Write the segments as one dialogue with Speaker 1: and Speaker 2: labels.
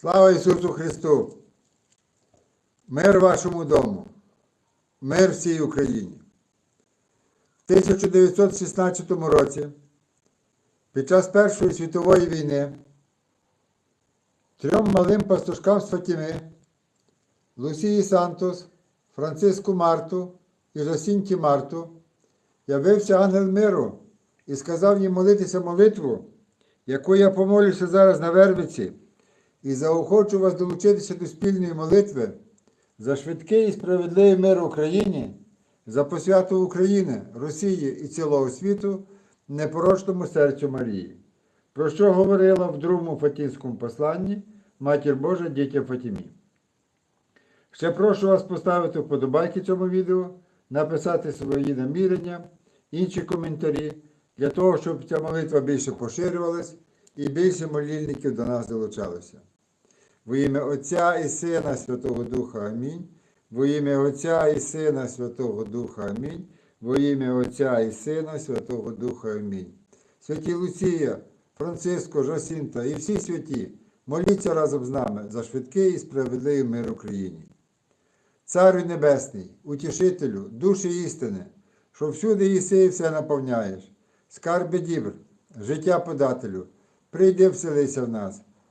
Speaker 1: Слава Ісусу Христу! Мир вашому дому, мир всій Україні. В 1916 році, під час Першої світової війни, трьом малим пастушкам з Фатіми, Лусії Сантос, Франциску Марту і Жасінті Марту, явився ангел миру і сказав їм молитися молитву, яку я помолюся зараз на Вербиці, і заохочу вас долучитися до спільної молитви за швидкий і справедливий мир в Україні, за посвяту України, Росії і цілого світу, непорочному серцю Марії, про що говорила в другому Фатінському посланні Матір Божа дітям Фатімі. Ще прошу вас поставити вподобайки цьому відео, написати свої намірення, інші коментарі, для того, щоб ця молитва більше поширювалась і більше молільників до нас долучалося. Во ім'я Отця і Сина Святого Духа Амінь. Во ім'я Отця і Сина Святого Духа Амінь. Во ім'я Отця і Сина Святого Духа Амінь. Святі Луція, Франциско, Жасінта і всі святі, моліться разом з нами за швидкий і справедливий мир Україні. Царю Небесний, утішителю, душі істини, що всюди їси і все наповняєш, скарби дібр, життя подателю, прийди вселися в нас,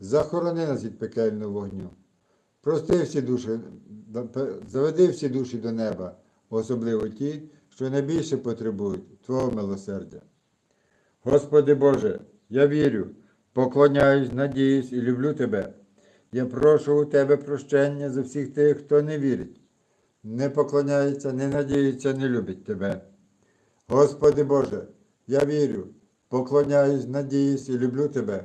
Speaker 1: захорони нас від пекельного вогню, прости всі душі, заведи всі душі до неба, особливо ті, що найбільше потребують Твого милосердя. Господи Боже, я вірю, поклоняюсь, надіюсь і люблю Тебе. Я прошу у Тебе прощення за всіх тих, хто не вірить, не поклоняється, не надіється, не любить Тебе. Господи Боже, я вірю, поклоняюсь, надіюсь і люблю Тебе.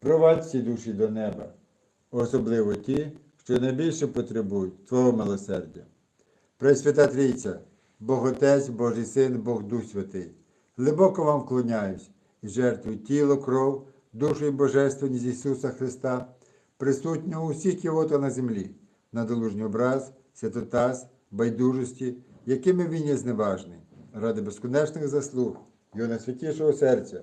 Speaker 1: провадь всі душі до неба, особливо ті, що найбільше потребують Твого милосердя. Пресвята Трійця, Бог Отець, Божий Син, Бог Дух Святий, глибоко вам вклоняюсь і жертвую тіло, кров, душу і божественність Ісуса Христа, присутнього у всіх кіота на землі, на долужній образ, святотаз, байдужості, якими він є зневажний, ради безконечних заслуг, його найсвятішого серця